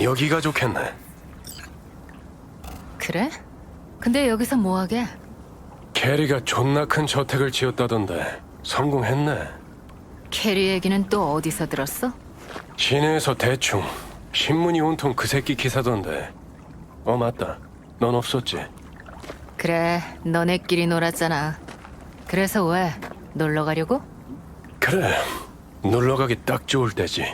여기가 좋겠네. 그래? 근데 여기서 뭐하게? 캐리가 존나 큰 저택을 지었다던데 성공했네. 캐리 얘기는 또 어디서 들었어? 시내에서 대충 신문이 온통 그 새끼 기사던데. 어 맞다. 넌 없었지. 그래, 너네끼리 놀았잖아. 그래서 왜? 놀러 가려고? 그래. 놀러 가기 딱 좋을 때지.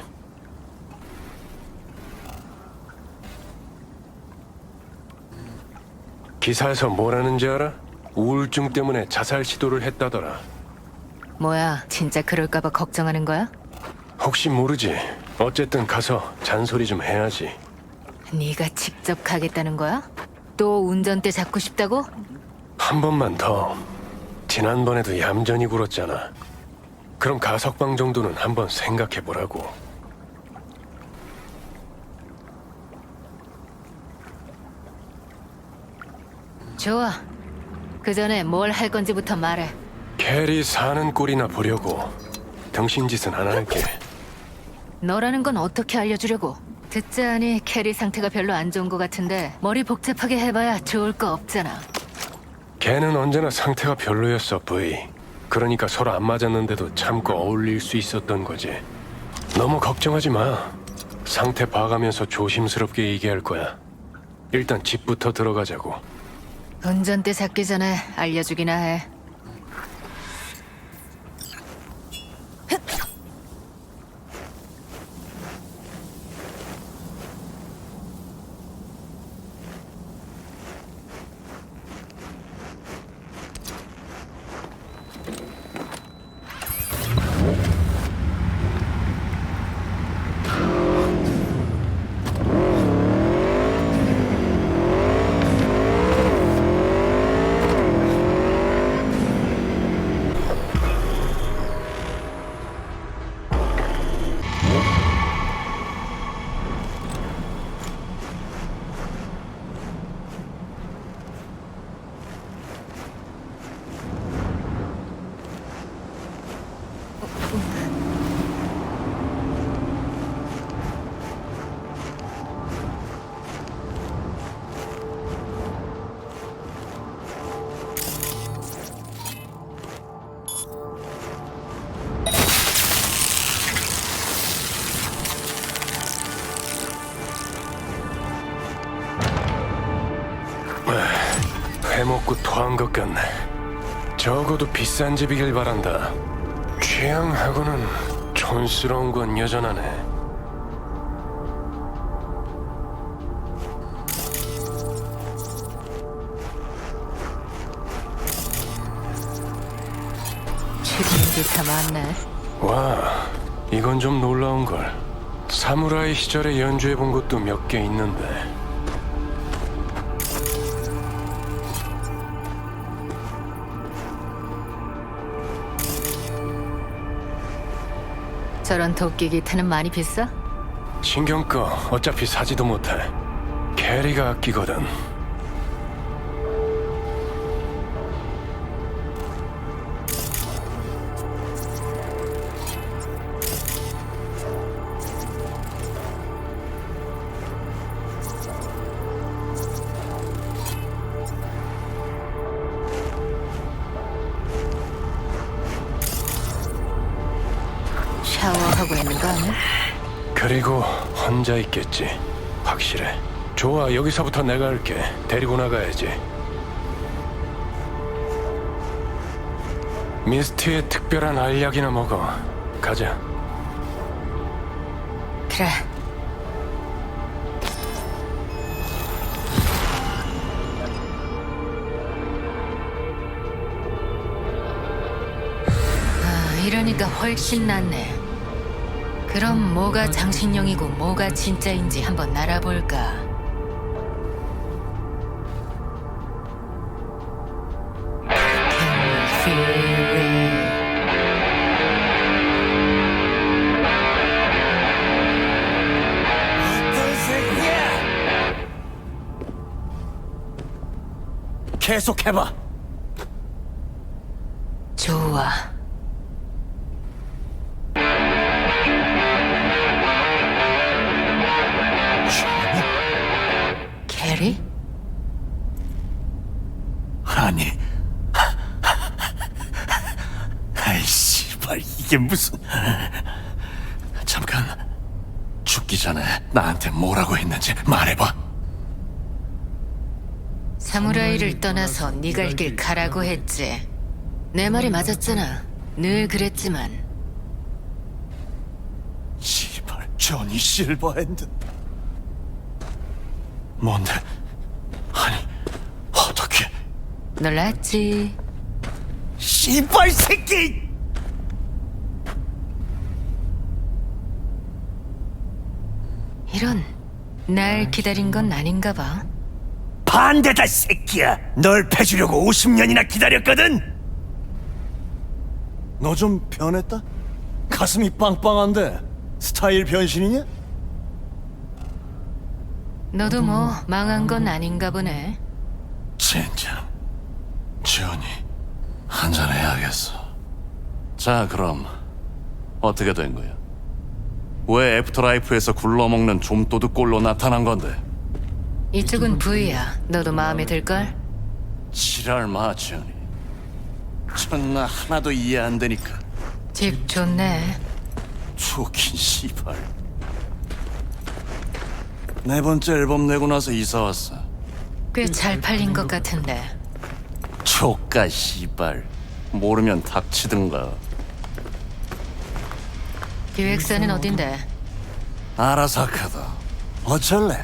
기사에서 뭐라는지 알아? 우울증 때문에 자살 시도를 했다더라. 뭐야, 진짜 그럴까봐 걱정하는 거야? 혹시 모르지. 어쨌든 가서 잔소리 좀 해야지. 네가 직접 가겠다는 거야? 또 운전대 잡고 싶다고? 한 번만 더. 지난번에도 얌전히 굴었잖아. 그럼 가석방 정도는 한번 생각해 보라고. 좋아. 그 전에 뭘 할 건지부터 말해. 캐리 사는 꼴이나 보려고. 등신 짓은 안 할게. 너라는 건 어떻게 알려주려고? 듣자 하니 캐리 상태가 별로 안 좋은 것 같은데 머리 복잡하게 해봐야 좋을 거 없잖아. 걔는 언제나 상태가 별로였어, 브이. 그러니까 서로 안 맞았는데도 참고 어울릴 수 있었던 거지. 너무 걱정하지 마. 상태 봐가면서 조심스럽게 얘기할 거야. 일단 집부터 들어가자고. 운전대 잡기 전에 알려주기나 해. 먹고 토한 것 같네. 적어도 비싼 집이길 바란다. 취향하고는 촌스러운 건 여전하네. 죽이는 많네. 와, 이건 좀 놀라운 걸. 사무라이 시절에 연주해 본 것도 몇 개 있는데. 저런 도끼 기타는 많이 비싸? 신경 꺼. 어차피 사지도 못해. 캐리가 아끼거든. 거 아니야? 그리고 혼자 있겠지. 확실해. 좋아, 여기서부터 내가 할게. 데리고 나가야지. 미스트의 특별한 알약이나 먹어. 가자. 그래. 아, 이러니까 훨씬 낫네. 그럼 뭐가 장신용이고 뭐가 진짜인지 한번 알아볼까? 계속해봐. 좋아. 이게 무슨? 잠깐. 죽기 전에 나한테 뭐라고 했는지 말해봐. 사무라이를 떠나서 네 갈 길 가라고 했지. 내 말이 맞았잖아. 늘 그랬지만 씨발 조니 실버핸드. 뭔데? 아니 어떻게? 놀랐지. 씨발 새끼! 이런 날 기다린 건 아닌가 봐. 반대다 새끼야. 널 패주려고 50년이나 기다렸거든. 너 좀 변했다? 가슴이 빵빵한데 스타일 변신이냐? 너도 뭐 망한 건 아닌가 보네. 젠장. 지원이 한잔 해야겠어. 자, 그럼 어떻게 된 거야? 왜 애프터라이프에서 굴러먹는 좀도둑 꼴로 나타난 건데? 이쪽은 V야. 너도 마음에 들걸? 지랄 마, 지원이. 존나 하나도 이해 안 되니까. 집 좋네. 좋긴 씨발. 네 번째 앨범 내고 나서 이사 왔어. 꽤 잘 팔린 것 같은데. 조까 씨발. 모르면 닥치든가. 기획사는 어딘데? 아라사카다. 어쩔래?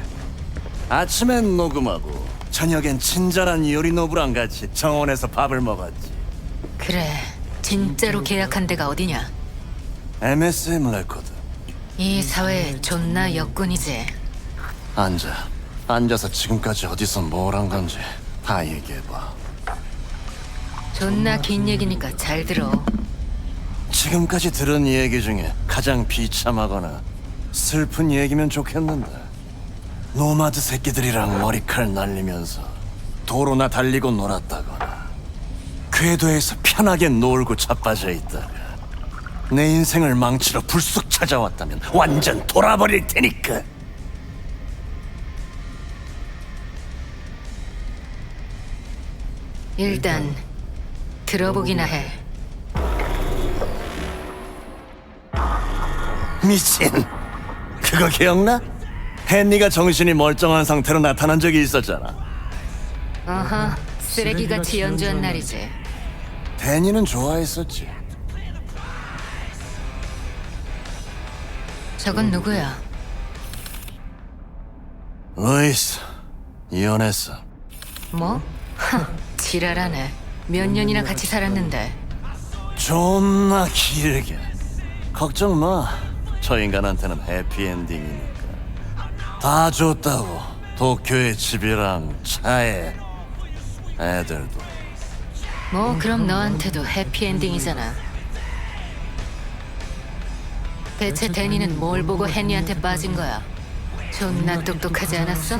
아침엔 녹음하고 저녁엔 친절한 요리노부랑 같이 정원에서 밥을 먹었지. 그래. 진짜로 계약한 데가 어디냐? MSM 레코드. 이 사회 존나 역군이지. 앉아. 앉아서 지금까지 어디서 뭘 한 건지 다 얘기해봐. 존나 긴 얘기니까 잘 들어. 지금까지 들은 얘기 중에 가장 비참하거나 슬픈 얘기면 좋겠는데 노마드 새끼들이랑 머리칼 날리면서 도로나 달리고 놀았다거나 궤도에서 편하게 놀고 자빠져 있다가 내 인생을 망치러 불쑥 찾아왔다면 완전 돌아버릴 테니까 일단 들어보기나 해. 미친 그거 기억나? 헨리가 정신이 멀쩡한 상태로 나타난 적이 있었잖아 어허, 쓰레기같이 연주한 날이지. 데니는 좋아했었지 저건 누구야? 루이스 이혼했어 뭐? 하, 지랄하네. 몇 년이나 같이 살았는데. 존나 길게 걱정 마 저 인간한테는 해피엔딩이니까 다 줬다고 도쿄의 집이랑 차에 애들도 뭐 그럼 너한테도 해피엔딩이잖아. 대체 데니는 뭘 보고 헨리한테 빠진 거야? 존나 똑똑하지 않았어?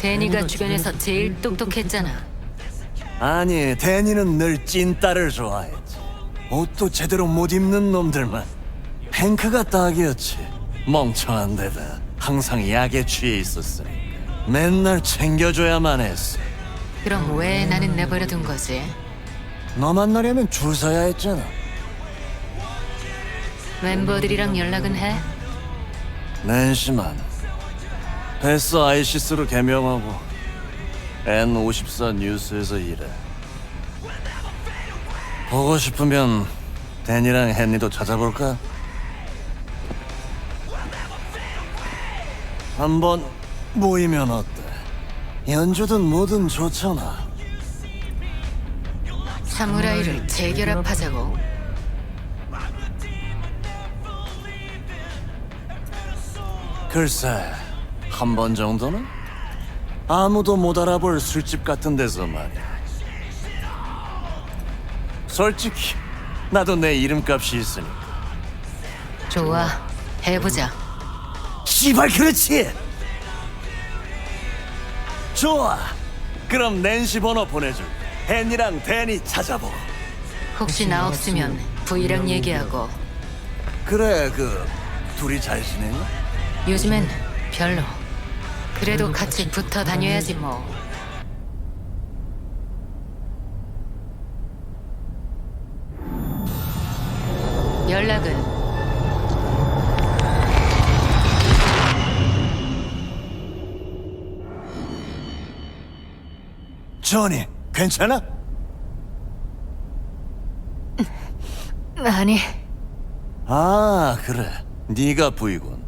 데니가 주변에서 제일 똑똑했잖아. 아니 데니는 늘 찐따를 좋아했지 옷도 제대로 못 입는 놈들만 행크가 딱이었지. 멍청한 데다. 항상 약에 취해 있었으니까. 맨날 챙겨줘야만 했어. 그럼 왜 나는 내버려둔 거지? 너 만나려면 줄 서야 했잖아. 멤버들이랑 연락은 해? 낸시만. 베스 아이시스로 개명하고 N54 뉴스에서 일해. 보고 싶으면 댄이랑 헨리도 찾아볼까? 한번 모이면 어때? 연주든 뭐든 좋잖아 사무라이를 재결합하자고. 글쎄, 한 번 정도는? 아무도 못 알아볼 술집 같은 데서 말이야. 솔직히, 나도 내 이름값이 있으니까. 좋아, 해보자. 씨발, 그렇지! 좋아! 그럼 낸시 번호 보내줄게. 헨이랑 댄이 찾아보고. 혹시 나 없으면 V랑 얘기하고. 그래, 그, 둘이 잘 지내냐? 요즘엔 별로. 그래도 같이 붙어 다녀야지 뭐. 연락은 조니, 괜찮아? 아니 아, 그래. 네가 부이군.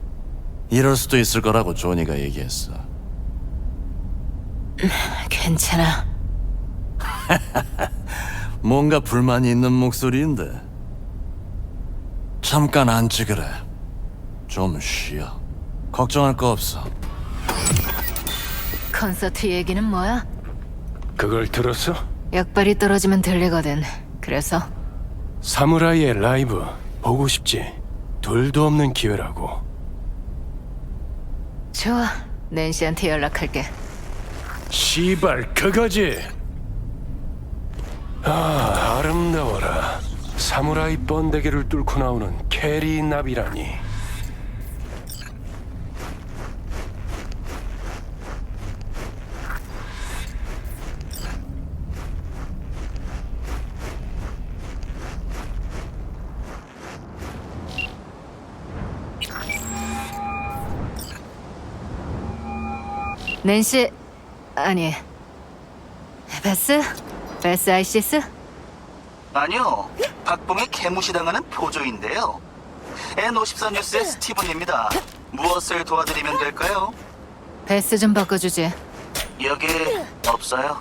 이럴 수도 있을 거라고 조니가 얘기했어. 괜찮아. 뭔가 불만이 있는 목소리인데. 잠깐 앉지 그래. 좀 쉬어. 걱정할 거 없어. 콘서트 얘기는 뭐야? 그걸 들었어? 약발이 떨어지면 들리거든. 그래서 사무라이의 라이브 보고 싶지? 둘도 없는 기회라고. 좋아. 낸시한테 연락할게. 시발 그거지. 아 아름다워라. 사무라이 번데기를 뚫고 나오는 캐리 나비라니. 낸시 아니 베스? 베스 아이시스? 아니요, 박봉이 개무시당하는 보조인데요. N54 뉴스의 스티븐입니다. 무엇을 도와드리면 될까요? 베스 좀 바꿔주지. 여기 없어요.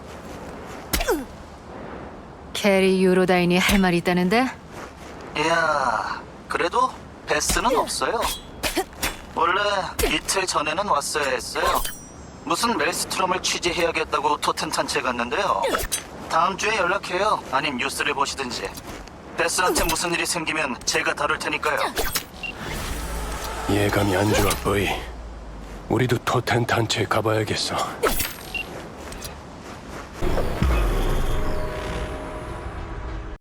캐리 유로다인이 할말 있다는데? 이야, 그래도 베스는 없어요. 원래 이틀 전에는 왔어야 했어요. 무슨 멜스트롬을 취재해야겠다고 토텐탄체 갔는데요. 다음 주에 연락해요. 아님 뉴스를 보시든지. 베스한테 무슨 일이 생기면 제가 다룰 테니까요. 예감이 안 좋아 보이. 우리도 토텐 단체에 가봐야겠어.